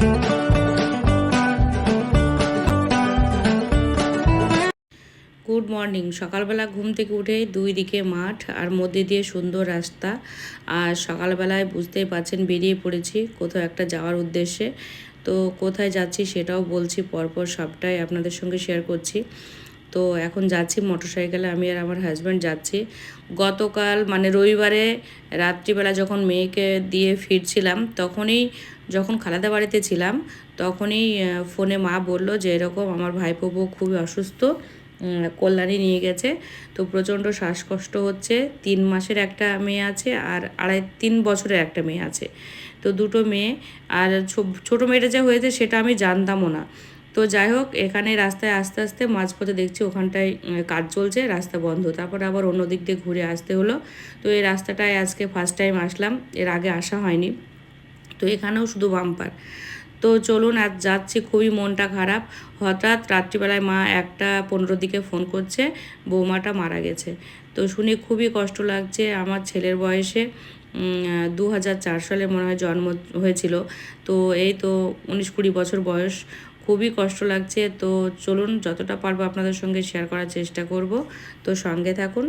Good morning সকালবেলা ঘুম থেকে উঠে দুই দিকে মাঠ আর মধ্যে দিয়ে সুন্দর রাস্তা। আর সকালবেলায় বুঝতেই পারছেন বেরিয়ে পড়েছি কোথাও একটা যাওয়ার উদ্দেশ্যে। তো কোথায় যাচ্ছি সেটাও বলছি পরপর সবটাই আপনাদের সঙ্গে শেয়ার করছি। তো এখন যাচ্ছি মোটরসাইকেলে, আমি আর আমার হাজব্যান্ড যাচ্ছি। গতকাল মানে রবিবারে রাত্রিবেলা যখন মেয়েকে দিয়ে ফিরছিলাম, তখনই যখন খালাদা বাড়িতে ছিলাম, তখনই ফোনে মা বলল যে, এরকম আমার ভাইপো বউ খুবই অসুস্থ কল্যাণী নিয়ে গেছে, তো প্রচণ্ড শ্বাসকষ্ট হচ্ছে, তিন মাসের একটা মেয়ে আছে আর আড়াই, তিন বছরের একটা মেয়ে আছে। তো দুটো মেয়ে, আর ছোটো মেয়েটা যা হয়েছে সেটা আমি জানতামও না। তো যাই হোক এখানে রাস্তায় আস্তে আস্তে মাঝপথে দেখছি ওখানটায় কাজ চলছে, রাস্তা বন্ধ। তারপর আবার অন্য দিক দিয়ে ঘুরে আসতে হলো। তো এই রাস্তাটায় আজকে ফার্স্ট টাইম আসলাম, এর আগে আসা হয়নি। তো এখানেও শুধু বাম্পার। তো চলুন, আজ যাচ্ছি, খুবই মনটা খারাপ। হঠাৎ রাত্রিবেলায় মা একটা পনেরো দিকে ফোন করছে, বৌমাটা মারা গেছে। তো শুনে খুবই কষ্ট লাগছে, আমার ছেলের বয়সে দু হাজার চার সালে মনে হয় জন্ম হয়েছিল। তো এই তো উনিশ কুড়ি বছর বয়স খুবই কষ্ট লাগছে। তো চলুন, যতটা পারব আপনাদের সঙ্গে শেয়ার করার চেষ্টা করব। তো সঙ্গে থাকুন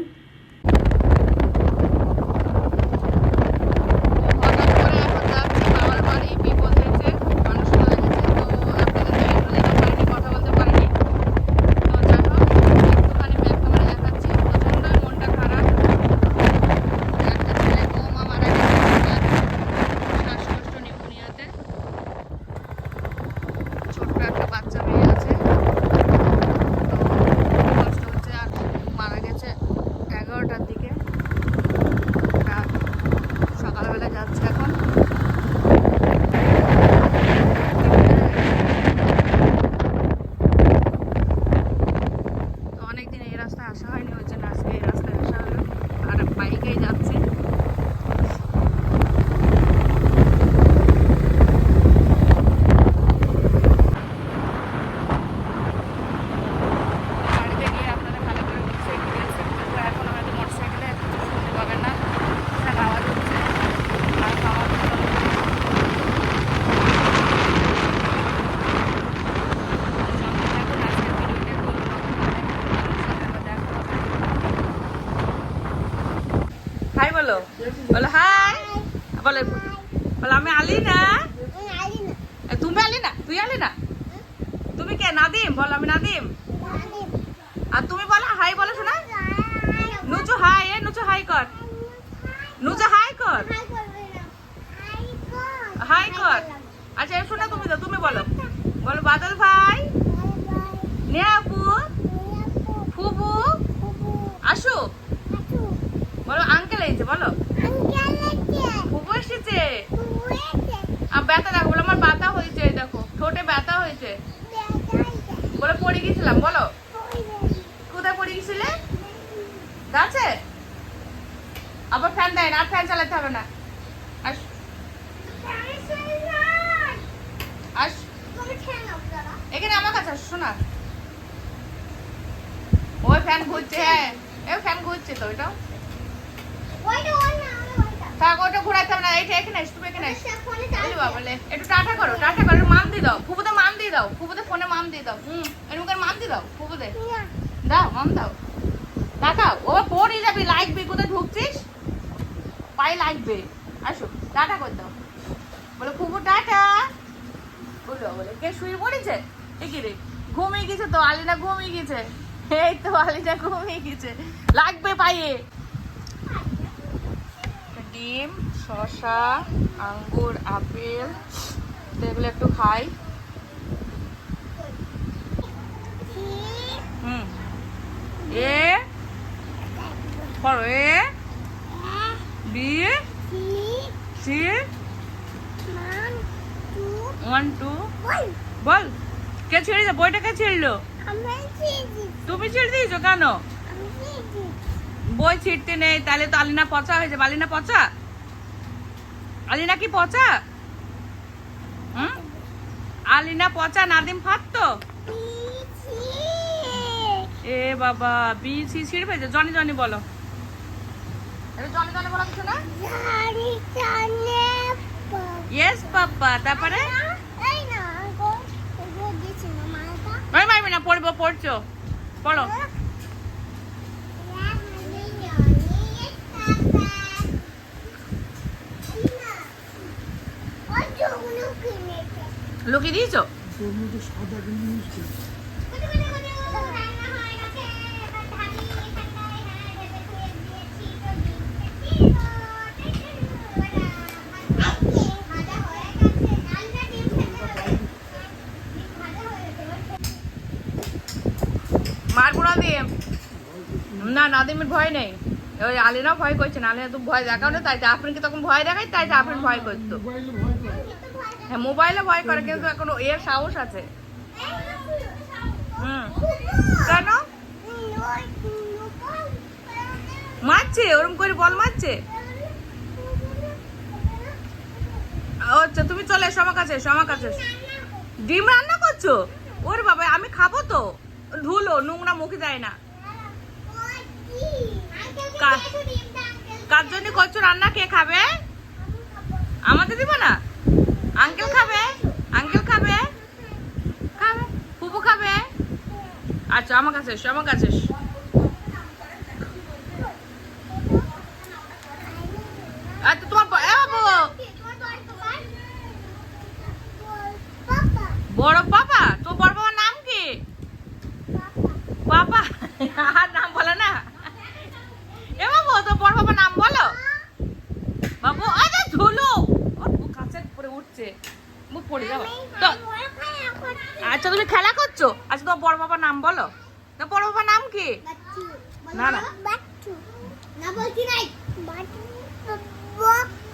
হঠাৎ করে এখন যাচ্ছি বাবার বাড়ি বিপদ হয়েছে মানুষ মারা গেছে তো আপনাদের সঙ্গে একটু যেতে পারিনি কথা বলতে পারিনি তো যাই হোক একটুখানি ব্যাক ক্যামেরা দেখাচ্ছি প্রচণ্ড মনটা খারাপ একটা ছেলে বৌমা মারা গেছে শ্বাসকষ্ট নিউমোনিয়াতে ছোট্ট একটা বাচ্চা মেয়ে আছে তো খুব কষ্ট হচ্ছে আর মারা গেছে এগারোটার দিকে রাত সকালবেলা যাচ্ছে এখন তো অনেকদিন এই রাস্তায় আসা হয়নি ওই জন্য আজকে এই রাস্তায় আসা হলো আর বাইকেই যাচ্ছি বাড়িতে গিয়ে আপনারা ভালো করে বুঝতে পেরেছেন তো এখন আমাদের মোটরসাইকেলে শুনতে পাবেন না এখানে আওয়াজ হচ্ছে আর খাওয়া হাই বলো বলো হাই। বলো বলো আমি আলি না তুমি আলি না তুই আলি না তুমি কে? নাদিম? বলো আমি নাদিম। আর তুমি বলো হাই বলো শোনা। নুচু হাই এ নুচু হাই কর। নুচু হাই কর। হাই কর আচ্ছা এ শোনা তুমি তো তুমি বলো। বলো বাদল ভাই। নেহাপু। ফুবু। আসু বলো আঙ্কেল এসেছে বলো। ফুবু এসেছে। আর ব্যথা দেখো বলো আমার ব্যথা হয়েছে দেখো ঠোঁটে ব্যথা হয়েছে। বলে পড়ে গেছিলাম বলো। কোথায় পড়ে গেছিলে? গাছে? আবার ফ্যান দেয় না আর ফ্যান চালাতে হবে না। আস। আস। এখানে আমার কাছে আস শোনা। ওই ফ্যান ঘুরছে হ্যাঁ। এ ফ্যান ঘুরছে তো ওইটা থাক ওটা ঘুরাতে হবে না এখানে আস তুমি এখানে আস ওই বাবা একটু টাটা করো টাটা করো দিয়ে দাও ফুপুতে মান দিয়ে দাও ফুপুতে ফোনে দিয়ে দাও হুম এরকম করে দিয়ে দাও ফুপুতে দাও দাও। দেখাও ও পড়ে যাবি লাগবে কোথায় ঢুকছিস? পায়ে লাগবে। আসো টাটা করে দাও। বলে ফুপু টাটা। বলো বলে কে শুয়ে পড়েছে? কি রে ঘুমিয়ে গেছে তো আলিনা ঘুমিয়ে গেছে। এই তো আলিনা ঘুমিয়ে গেছে। লাগবে পায়ে। ডিম, শসা, আঙ্গুর, আপেল। এগুলো একটু খাই। এ পড়ো A, B, C, one, two, বল। কে ছিঁড়েছে বইটা কে ছিঁড়লো তুমি ছিঁড়ে দিয়েছ কেন? বই ছিঁড়তে নেই, তাহলে তো আলিনা পচা হয়েছে আলিনা পচা? আলিনা কি পচা? হুম? আলিনা পচা নাদিম ফাত এ বাবা বি সি সির জনি জনি বলো। বলো ইয়েস তারপরে? না পড়ব পড়ছো। পড়ো মিষ্টি মারবো না না, নাদিমের ভয় নেই। ওই আলিনা ভয় করছে না আলিনা তো ভয় দেখাও না, তাই আফরিনকে তখন ভয় দেখাই, তাই আফরিন ভয় করতো। হ্যাঁ মোবাইলে ভয় করে, কিন্তু এখন এর সাহস আছে। হুম। কেন? মারছে, ওরম করে বল মারছে। আচ্ছা তুমি চলে এসো আমার কাছে এসো, আমার কাছে ডিম রান্না করছ? ওরে বাবা, আমি খাব তো। ধুলো, নোংরা মুখে যায় না। কার জন্য করছ? রান্না কে খাবে? আমাদের দিব না? আঙ্কেল খাবে? আঙ্কেল খাবে? খাবে। ফুপু খাবে? আচ্ছা আমার কাছে এসো আমার কাছে এসো। আচ্ছা তোমার বাবু! বড় পাপা তোর বড় বাবার নাম কি পাপা আর নাম বলে না এ বাবু তোর বড় বাবার নাম বলো বাবু আরে ধুলো ওর কাছের উপরে উঠছে মুখ পড়ে যাব তো আচ্ছা তুমি খেলা করছ আচ্ছা তোমার বড় বাবার নাম বলো তোর বড় বাবার নাম কি না, না। না বলছি নাই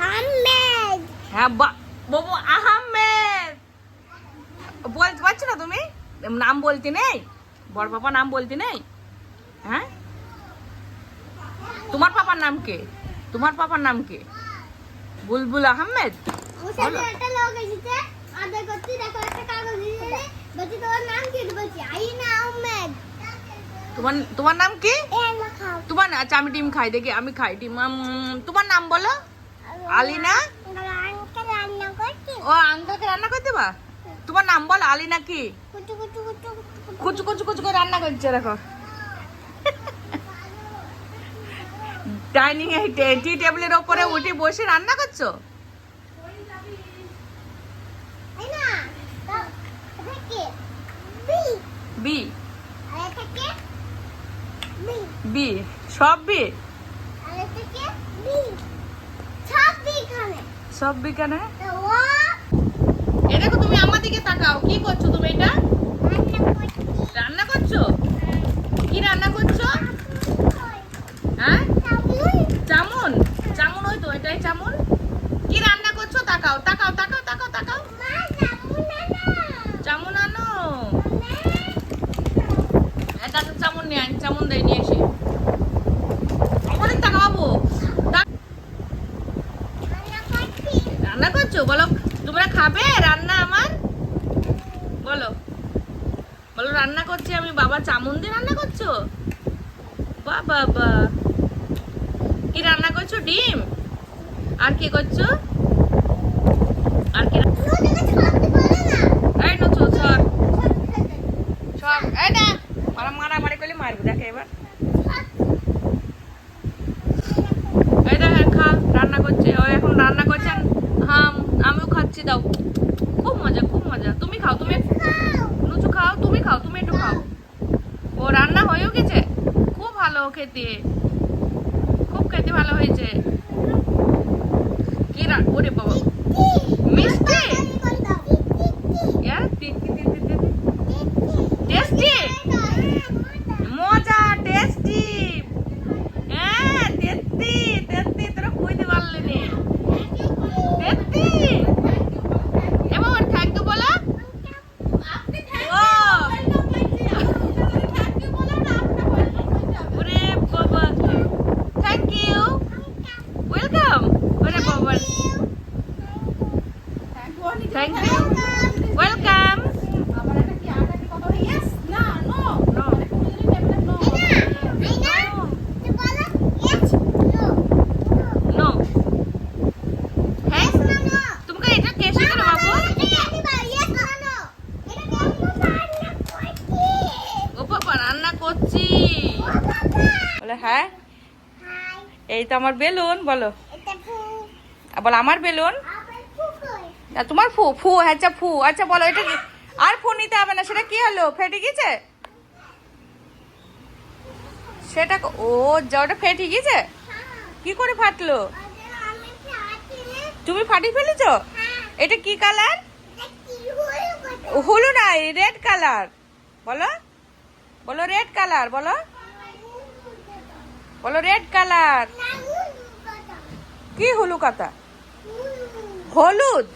আহমেদ হ্যাঁ বা- বাবু আহমেদ বলতে পারছ না তুমি নাম বলতে নেই বড় পাপা নাম বলতে নেই হ্যাঁ? তোমার পাপার নাম কে? তোমার পাপার নাম কে? বুলবুল আহমেদ? তোমার তোমার নাম কি? তোমার আচ্ছা আমি ডিম খাই দেখি আমি খাই। ডিম তোমার নাম বলো। আলিনা? ও আঙ্কেলকে রান্না করতে বা তোমার নাম বলো আলিনা কি? কুটু কুচু কুচু কুচু করে রান্না করছে দেখো। ডাইনিং এ টি টেবিলের ওপরে উঠে বসে রান্না করছ? এটা বি। বি। এটা সব বি? এটা সব বি কেন? তো ও এ দেখো তুমি আমার দিকে তাকাও। কি করছ তুমি এটা? রান্না করছ? কি রান্না করছ হ্যাঁ চামুন চামুন ওই তো এটাই চামুন। কি রান্না করছ? তাকাও তাকাও তাকাও তাকাও তাকাও। চামুন আনো। এটা তো চামুন নিয়ে আন চামুন দেয় নিয়ে এসে। টাকা পাবো রান্না করছ? বলো তোমরা খাবে? রান্না আমার? বলো। বলো রান্না করছি আমি। বাবা চামুন দিয়ে রান্না করছ? বা বাবা কি রান্না করছ? ডিম? আর কি করছ? আর কি? এই নচু সর এই না মারা মারামারি করলে মারবো দেখে এবার। এই দেখ খা রান্না করছে। ও এখন রান্না করছেন হ্যাঁ আমিও খাচ্ছি দাও। খুব মজা খুব মজা। তুমি খাও তুমি লুচু খাও তুমি খাও তুমি একটু খাও। ও রান্না হয়েও গেছে? খুব ভালো খেতে। খুব খেতে ভালো হয়েছে। কি রা- ওরে বাবা মিষ্টি ইয়া টেস্টি মজা টেস্টি হ্যাঁ তেত্তি তেত্তি তোরা কইতে পারলি নি তেত্তি এবার থ্যাংক ইউ বলো ও ওরে বাবা থ্যাংক ইউ ওয়েলকাম ওরে বাবা থ্যাংক ইউ ওয়েলকাম নো হ্যাঁ এই তো আমার বেলুন বলো। বলো আমার বেলুন? তোমার ফু ফু আচ্ছা ফু আচ্ছা বলো, এটা আর ফু নিতে হবে না, সেটা কি হলো? ফেটে গেছে সেটা ও, যা, ওটা ফেটে গেছে কি করে ফাটলো? তুমি ফাটিয়ে ফেলেছো? হ্যাঁ এটা কি কালার? হলো না রেড কালার। বলো। বলো রেড কালার, বলো। বলো রেড কালার। কি হলু হলো হলুদ।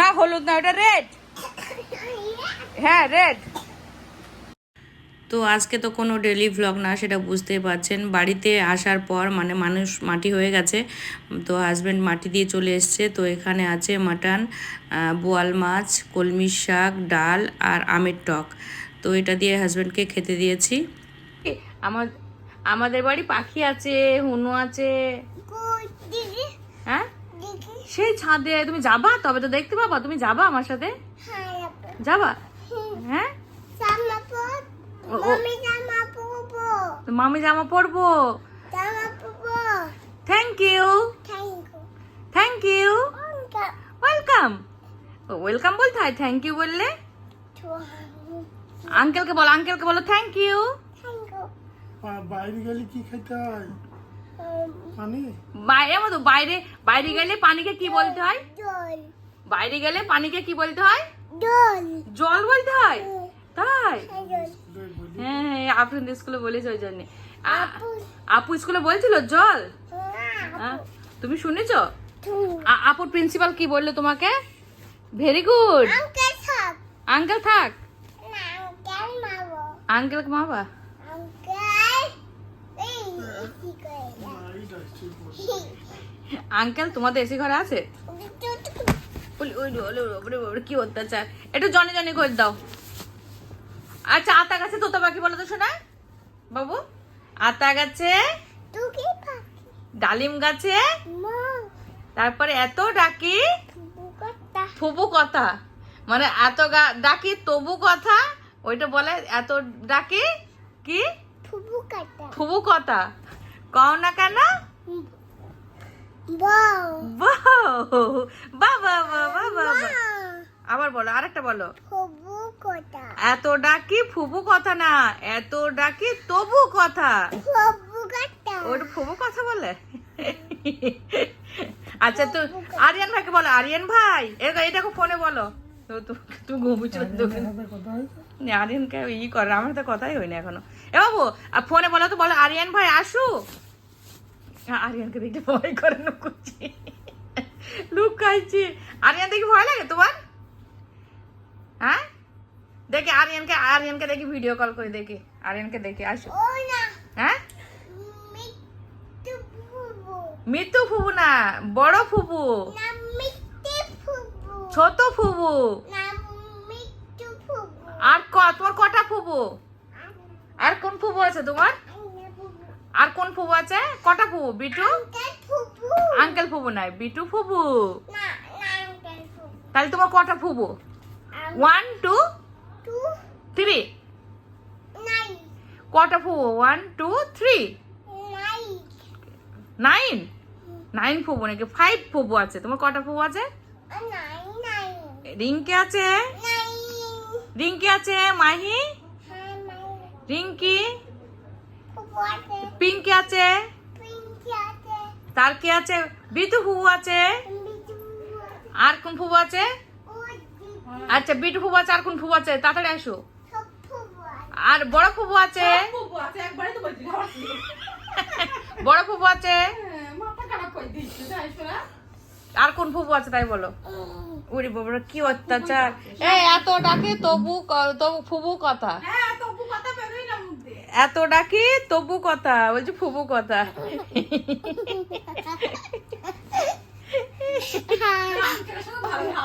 না হলুদ না ওটা রেড হ্যাঁ রেড তো আজকে তো কোনো ডেলি ভ্লগ না সেটা বুঝতেই পারছেন। বাড়িতে আসার পর মানে মানুষ মাটি হয়ে গেছে তো হাজব্যান্ড মাটি দিয়ে চলে এসছে। তো এখানে আছে মাটন বোয়াল মাছ কলমি শাক ডাল আর আমের টক। তো এটা দিয়ে হাজব্যান্ডকে খেতে দিয়েছি। আমার আমাদের বাড়ি পাখি আছে হুনু আছে। হ্যাঁ দিদি? সেই ছাদে তুমি যাবা? তবে তো দেখতে পাবা। তুমি যাবা আমার সাথে? হ্যাঁ যাবা। হ্যাঁ? মামি জামা পরবো। তো মামি জামা পরবো? জামা পরবো। Thank you thank you welcome welcome বলতে হয়। থ্যাংক ইউ বললে? আঙ্কেলকে বলো আঙ্কেলকে বলো থ্যাংক ইউ থ্যাংক ইউ আর বাইরে গেলে কি খেতে হয়? বাইরে মতো বাইরে বাইরে গেলে পানিকে কি বলতে হয়? বাইরে গেলে পানিকে কি বলতে হয়? জল। বলতে হয়? তাই? হ্যাঁ হ্যাঁ আপনি স্কুলে বলেছে ওই জন্য। আপু। আপু স্কুলে বলছিল জল? হ্যাঁ? তুমি শুনেছ? আপুর প্রিন্সিপাল কি বলল তোমাকে? ভেরি গুড আঙ্কেল থাক। আঙ্কেল আঙ্কেলকে মাবা আঙ্কেল তোমাদের এসি ঘরে আছে? কি অত্যাচার। একটু জনে জনে করে দাও। আচ্ছা আতা গাছে তোতা পাখি বলো তো শোনা। বাবু আতা গাছে ডালিম গাছে তারপরে এত ডাকি ফুবু কথা। মানে এত গা- ডাকি তবু কথা ওইটা বলে এত ডাকি কি? ফুবু কথা। কও না কেন বাও বাহ বাবা বাবা বাবা আবার বলো আরেকটা বলো। এত ডাকি ফুবু কথা না এত ডাকি তবু কথা। ওটা ফুবু কথা বলে? আচ্ছা তো আরিয়ান ভাইকে বলো আরিয়ান ভাই। এ- এটা ফোনে বলো। তো তুমি সাথে আরিয়ানকে ই করে আমার তো কথাই হয়নি এখনও। এ বাবু আর ফোনে বলো তো বলো আরিয়ান ভাই আসু হ্যাঁ, আরিয়ানকে দেখতে ভয় করে লুকুচ্ছি লুকাইছি। আরিয়ান দেখি ভয় লাগে তোমার? হ্যাঁ? দেখি আরিয়ানকে আরিয়ানকে দেখি ভিডিও কল করে দেখি। আরিয়ানকে দেখি আসো। হ্যাঁ? মৃত্যু ফুবু। না বড় ফুবু। ছোট ফুবু। আর তোমার কটা ফুবু? আর কোন ফুবু আছে তোমার? আর কোন ফুবু আছে? কটা ফুবু? বিটু? আঙ্কেল ফুবু। নাই। বিটু ফুবু? তাহলে তোমার কটা ফুবু? ওয়ান টু থ্রি কটা ফুবু? One two three nine nine ফুবু নাকি? ফাইভ ফুবু আছে। তোমার কটা ফুবু আছে? রিঙ্কি আছে? রিঙ্কি আছে? মাহি? হ্যাঁ রিঙ্কি? পিঙ্কি আছে? তার কে আছে? বিটু ফুবু আছে? আর কোন ফুবু আছে? আচ্ছা বিটু ফুবু আছে আর কোন ফুবু আছে? তাড়াতাড়ি আসো। সব ফুবু আছে। আর বড় ফুবু আছে? বড় ফুবু আছে? আর কোন ফুবু আছে তাই বলো। উরি বাবা কি অত্যাচার। এই এত ডাকে তবু ক- তবু ফুবু কথা। এত ডাকি তবু কথা বলছি ফুবু কথা।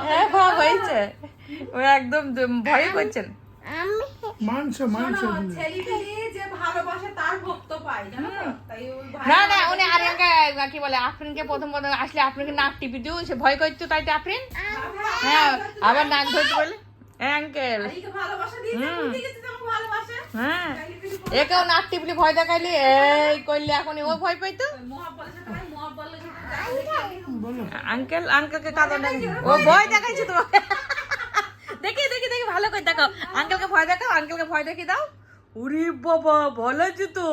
হ্যাঁ ভাব হয়েছে। ও একদম ভয় করছেন। না না উনি আরিয়ানকে কি বলে আফরিনকে প্রথম প্রথম আসলে আফরিনকে নাক টিপি দিও সে ভয় করতো তাই তো আফরিন? হ্যাঁ আবার নাক ধরতে বলে আঙ্কেল ভালোবাসা দিয়ে হুম। ভুলে গেছে হ্যাঁ। একেও নাক টিপলি ভয় দেখাইলি? এই করলে এখন ও ভয় পাইতো? বলো আঙ্কেল আঙ্কেলকে কাঁদো না। ও ভয় দেখাইছে তোমাকে দেখি দেখি দেখি ভালো করে দেখাও। আঙ্কেলকে ভয় দেখাও আঙ্কেলকে ভয় দেখিয়ে দাও। উরি বাবা লাগছে তো।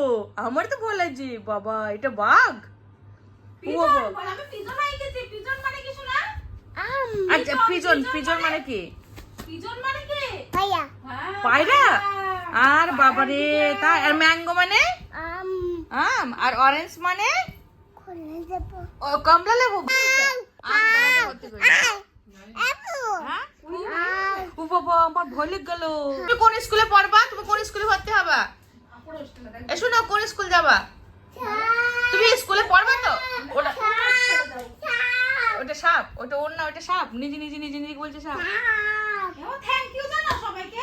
আমার তো ভয় লাগছে বাবা এটা বাঘ? ও বাবা। আম আচ্ছা পিজন পিজন মানে কি? ভাইয়া। পায়রা? আর বাবারে তা আর ম্যাঙ্গো মানে? আম। আম। আর অরেঞ্জ মানে? ও কমলা লেবু। আপু হ্যাঁ? ও বাবা আমার ভয় লেগে গেল। তুমি কোন স্কুলে পড়বা? তুমি কোন স্কুলে ভর্তি হবা? এসো না কোন স্কুল যাবা? তুমি স্কুলে পড়বা তো? ওটা ওটা সাপ। ওটা ওর না ওটা সাপ। নিজে নিজে নিজে নিজে বলছে সাপ। থ্যাংক ইউ জানো সবাইকে?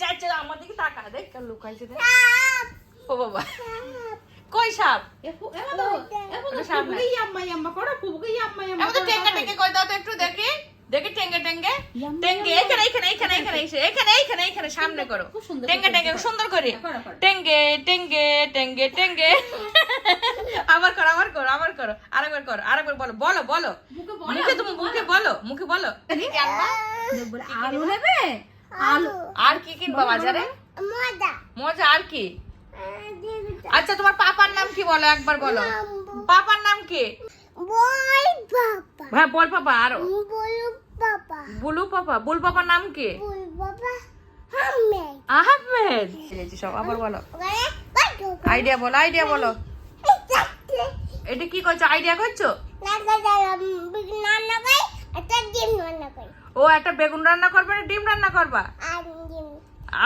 যা যা আমার দিকে তাকা দেখ লুকাইছে দেখ। ও বাবা। কই সাপ? সাপ? না এমন তো টেঙ্গে টেঙ্গে কই দাও তো একটু দেখি। দেখি টেঙ্গে টেঙ্গে। টেঙ্গে এখানে এখানে এখানে এখানে এসে এখানে এখানে এখানে সামনে করো। টেঙ্গে টেঙ্গে সুন্দর করে। টেঙ্গে টেঙ্গে টেঙ্গে টেঙ্গে। আবার করো আবার করো আবার করো আরেকবার করো আরেকবার বলো বলো বলো। মুখে তুমি মুখে বলো মুখে বলো। আলু? নেবে? আলু। আর কি কিনবা বাজারে? মজা। মজা আর কি? আচ্ছা তোমার পাপার নাম কি বলো একবার বলো। পাপার নাম কি? বই বাবা। হ্যাঁ বল পাপা আর। বলু বাবা। বুলু পাপা বুল পাপার নাম কি? বল বাবা হামে আহমেদ। সব আবার বলো। আইডিয়া বলো আইডিয়া বলো। এটা কি করছ? আইডিয়া করছ? ও একটা বেগুন রান্না করবে না ডিম রান্না করবা? আর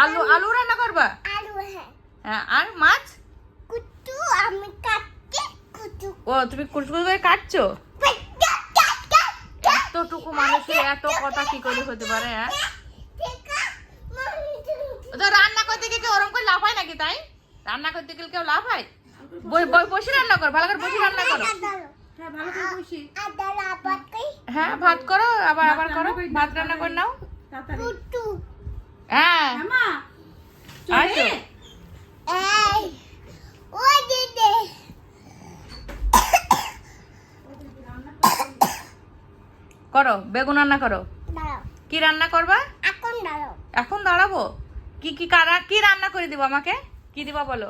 আলু। আলু রান্না করবা? আলু হ্যাঁ। হ্যাঁ আর মাছ? কুটু আমি কুটু ও তুমি কুচকুচ করে কাটছো? এতটুকু মানুষের এত কথা কি করে হতে পারে হ্যাঁ? তো রান্না করতে গিয়ে কেউ ওরকম করে লাফায় নাকি তাই? রান্না করতে গেলে কেউ বই বই বসে রান্না করো ভালো করে বসে রান্না করো। হ্যাঁ ভাত করো আবার আবার করো। ভাত রান্না করে নাও। হ্যাঁ। আইসো এই ও দিদি করো বেগুন রান্না করো। কি রান্না করবা? এখন দাঁড়াও। এখন দাঁড়াবো? কি কি কারা কি রান্না করে দিব আমাকে? কি দিবা বলো?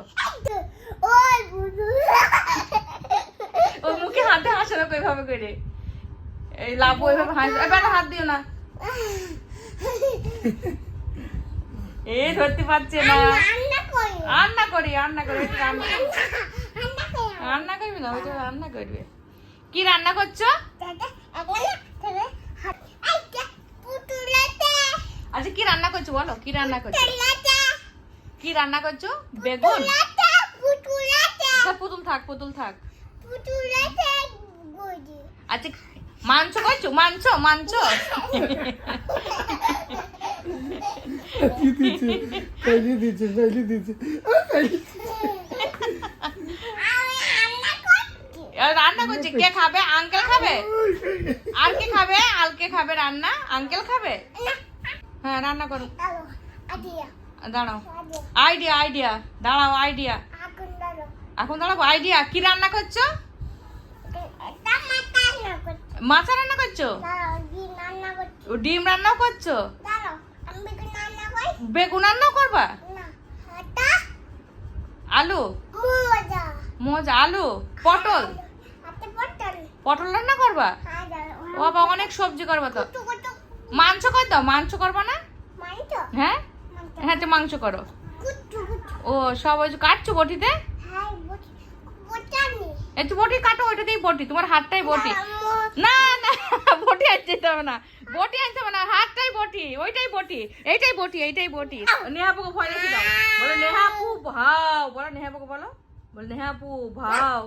ও মুখে হাতে হাসে না ওইভাবে করে? এই লাভ ওইভাবে হাস এবার হাত দিও না। এ ধরতে পারছে না। রান্না করি। রান্না করি রান্না করি রান্না রান্না রান্না করবি না ওইটা রান্না করবে। কি রান্না করছ? আচ্ছা কি রান্না করছ বলো? কি রান্না করছ? কি রান্না করছ? বেগুন? আচ্ছা, পুতুল থাক পুতুল থাক। আচ্ছা মাংস করছ? মাংস মাংস। দিচ্ছে দিচ্ছে দিচ্ছে পেলি আমি রান্না করছি এবার রান্না করছি। কে খাবে? আঙ্কেল খাবে? আর কে খাবে? আলকে খাবে রান্না? আঙ্কেল খাবে? হ্যাঁ রান্না করো। দাঁড়াও। Idea idea. দাঁড়াও আইডিয়া। এখন দাঁড়াবো। আইডিয়া কি রান্না করছ? মাছা রান্না করছ? ডিম রান্নাও করছ? বেগুন রান্নাও করবা? আলু? মজা। আলু? পটল? পটল। রান্না করবা? হ্যাঁ ও বাবা অনেক সবজি করবা তো। মাংস কর দাও মাংস করবা না? হ্যাঁ? হ্যাঁ তো মাংস করো। ও সব ওই যে কাটছো বটিতে? হ্যাঁ বটি একটু বটি কাটো ওইটাতেই বটি। তোমার হাতটাই বটি। না না বটি আনতে যেতে হবে না। বটি আনতে হবে না হাতটাই বটি। ওইটাই বটি এইটাই বটি এইটাই বটি। নেহাপুকে ভয় দেখি দাও বলো নেহাপু ভাও। বলো নেহাপুকে বলো। বলো নেহাপু ভাও।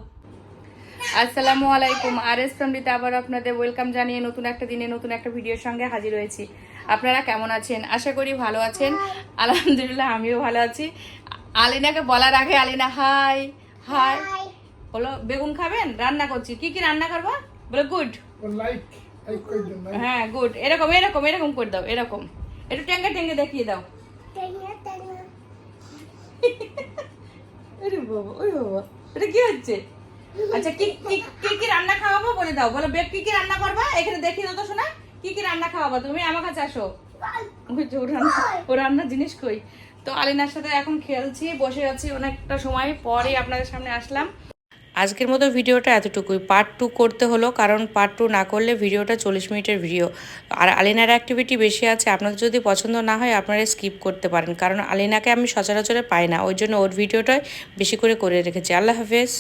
আসসালামু আলাইকুম আর এস ফ্যামিলিতে আবার আপনাদের ওয়েলকাম জানিয়ে নতুন একটা দিনে নতুন একটা ভিডিওর সঙ্গে হাজির হয়েছি। আপনারা কেমন আছেন? আশা করি ভালো আছেন। আলহামদুলিল্লাহ আমিও ভালো আছি। আলিনাকে বলার আগে আলিনা হাই হাই। বলো বেগুন খাবেন? রান্না করছি। কি কি রান্না করবা? বলো গুড হ্যাঁ গুড এরকম এরকম এরকম করে দাও এরকম। একটু টেঙ্গে টেঙ্গে দেখিয়ে দাও। টেনে টেনে ওরে বাবা ওরে বাবা। এটা কি হচ্ছে? আচ্ছা কি কি কি রান্না খাওয়াবো বলে দাও। বলো বেগ কি কি রান্না করবা? এখানে দেখি দাও তো শোনা। কি কি রান্না খাওয়াবা? তুমি আমার কাছে আসো। বুঝছ ও রান্না জিনিস কই? তো আলিনার সাথে এখন খেলছি, বসে আছি অনেকটা সময় পরে আপনাদের সামনে আসলাম। আজকের মতো ভিডিওটা এতটুকুই। পার্ট টু করতে হলো, কারণ পার্ট টু না করলে ভিডিওটা চল্লিশ মিনিটের ভিডিও আর আলিনার অ্যাক্টিভিটি বেশি আছে, আপনাদের যদি পছন্দ না হয়, আপনারা স্কিপ করতে পারেন। কারণ আলিনাকে আমি সচরাচরে পাই না, ওই জন্য ওর ভিডিওটাই বেশি করে করে রেখেছি। আল্লাহ হাফেজ।